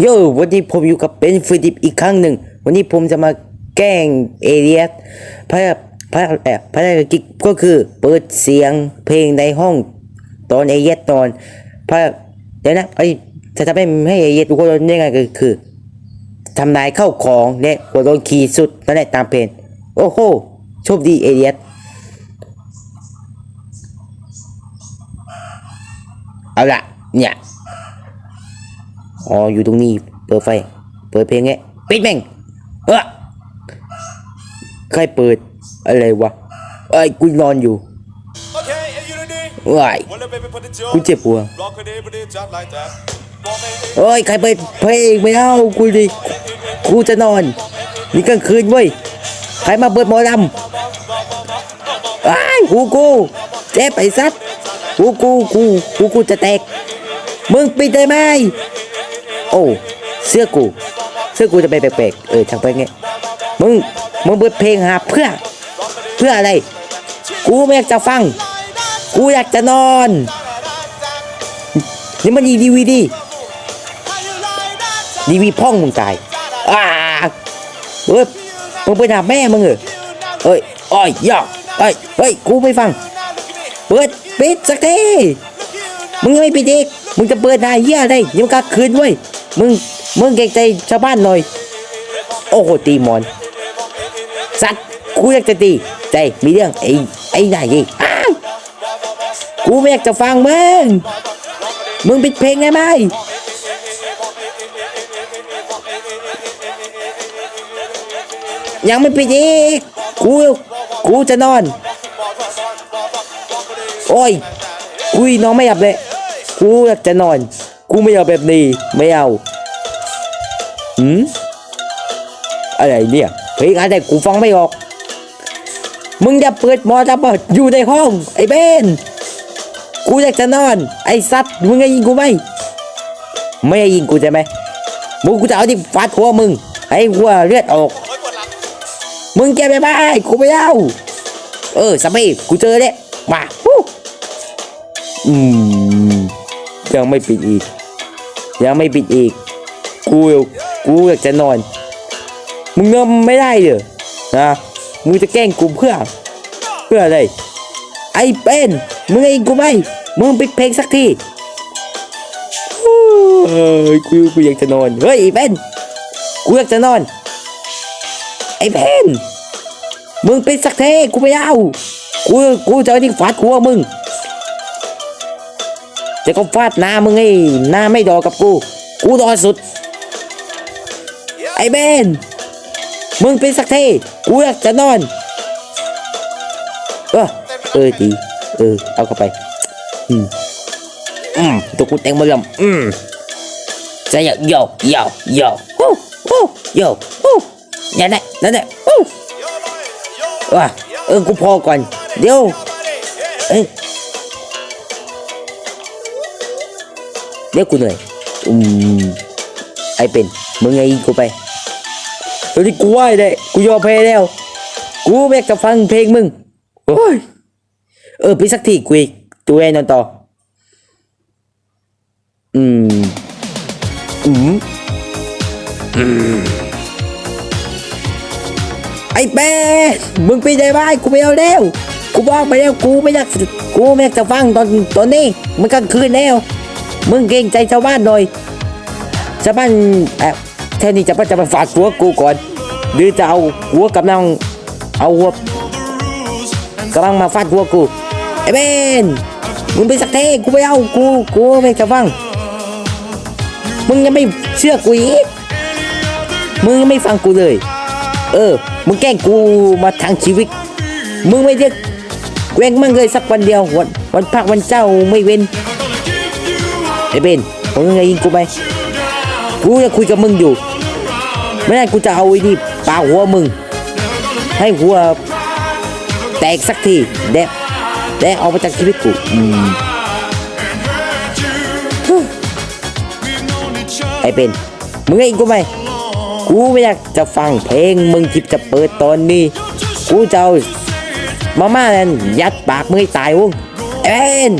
โย่วันนี้ผมอยู่กับเป็นฟิดิปอีกครั้งหนึ่ง วันนี้ผมจะมาแกล้งเอเลียสพระพระเอ่อพระราชกิจก็คือเปิดเสียงเพลงในห้องตอนเอเลียสนอนพระเดี๋ยวนะไอ้ยจะทำให้ให้เอเลียสทุกคนได้ไงก็คือทำลายเข้าของและหัวโดนขีดสุดนั่นแหละตามเพลงโอ้โหโชคดีเอเลียสเอาละเนี่ย อ๋ออยู่ตรงนี้ เปิดไฟ เปิดเพลงไงปิดแม่งเออใครเปิดอะไรวะเอ้ยกูนอนอยู่ Okay, are you ready? ว้าย Well, baby, put it กูเจ็บหัว Rock it, put it just like that. Walk it, เอ้ยใครเปิดเพลงไม่เอากูดิกูจะนอนนี่กลางคืนเว้ยใครมาเปิดหมอลำอ้ายหูกูเจ็บไอ้สัตว์หูกูกูหูกูจะแตกมึงปิดได้ไหม โอ้เสื้อกูเสื้อกูจะไปแปลกๆเออช่างไปไงมึงมึงเปิดเพลงหาเพื่อ เพื่ออะไร กูไม่อยากจะฟัง กูอยากจะนอน นี่มันดีวีดีดีวีพ่องมึงตายอ้าเฮ้ยมึงไปหาแม่มึงเหรอเอ้ยอ้อยย่อเอ้ยเฮ้ยกูไม่ฟัง เปิดปิดสักทีมึงยังไม่ปิดอีก มึงจะเปิดนายเหี้ยอะไรยังกลางคืนเว้ยมึงมึงเก่งใจชาวบ้านหน่อย โอ้โหตีหมอน สัตว์กูอยากจะตีใจมีเรื่องไอ้ไอ้นอีกอ้าวกูไม่อยากจะฟังมึงมึงปิดเพลงได้ไหมยังไม่ปิดอีกกูกูจะนอน โอ้ยกูนอนไม่หลับเลย กูอยากจะนอน กูไม่เอาแบบนี้ ไม่เอาหืมอะไรเนี่ยเพลงอะไรกูฟังไม่ออก มึงอย่าเปิดมอเตอร์เปิดอยู่ในห้อง ไอ้เบนกูอยากจะนอน ไอ้สัตว์มึงจะยิงกูไหมไม่ยิงกูใช่ไหมมึงกูจะเอาที่ฟาดหัวมึงให้หัวเลือดออก มึงแกไปไปกูไม่เอาเออสมัยกูเจอแล้วมาฮู้อืม ยังไม่ปิดอีก ยังไม่ปิดอีก กูกูอยากจะนอน มึงนอนไม่ได้เหรอนะมึงจะแกล้งกูเพื่อ เพื่ออะไร ไอ้เป็นมึงไอ้กูไหมมึงปิดเพลงสักทีเฮ้ยกูกูอยากจะนอน เฮ้ยไอ้เป็นกูอยากจะนอน ไอ้เพนมึงเป็นสักเทกูไม่เอา กู กูจะเอาที่ฟาดหัวมึง จะก็ฟาดหน้ามึงไอ้หน้าไม่ดอกับกู กูดอสุด ไอ้เบน มึงเป็นสักเทกูอยากจะนอน เออเออดีเออ เอาเข้าไป อืม อืม ตัวกูแต่งมาลำอืมจะโยโยโยโยฮู้ฮู้โยฮู้นั่นแหละนั่นแหละฮู้ว่าเออ กูพอก่อน เดี๋ยว เอ้ย เดี๋ยวกูเหนื่อยอืมไอเป็นมึงไงกูไปตอนนี้กูไหวเลยกูยอมแพ้แล้ว กูไม่กจะฟังเพลงมึงโอ้ยเออไปสักทีกูอีกตัวเองนอนต่ออืมอืมไอ้แป๊ะมึงไปได้ไหมกูไม่เอาแล้วกูบอกไปแล้วกูไม่อยากกูไม่อยากจะฟังตอนตอนนี้มันกลางคืนแล้ว มึงเกรงใจชาวบ้านหน่อยชาวบ้านเอ่อแค่นี้จะมาจะมาฝากหัวกูก่อน หรือจะเอาหัวกำลังเอาหัวกำลังมาฟาดหัวกูไอ้เบนมึงไปสักเทกูไม่เอากูกูไม่อยากจะฟัง มึงยังไม่เชื่อกูอีกมึงยังไม่ฟังกูเลย เออ มึงแกล้งกูมาทางชีวิต มึงไม่ได้แกล้งมั่งเลยสักวันเดียววันวันพักวันเจ้าไม่เว้น ไอ้เบนมึงไงยิงกูไหมกูจะคุยกับมึงอยู่ ไม่ได้นกูจะเอาไอ้นี่ปาหัวมึง ให้หัวแตกสักทีแดะแดะออกมาจากชีวิตกูอืมไอ้เป็นมึงไงยิงกูไหมกูไม่อยากจะฟังเพลงมึงที่จะเปิดตอนนี้ กูจะเอามาม่านั่นยัดปากมึงให้ตายวงเอ็น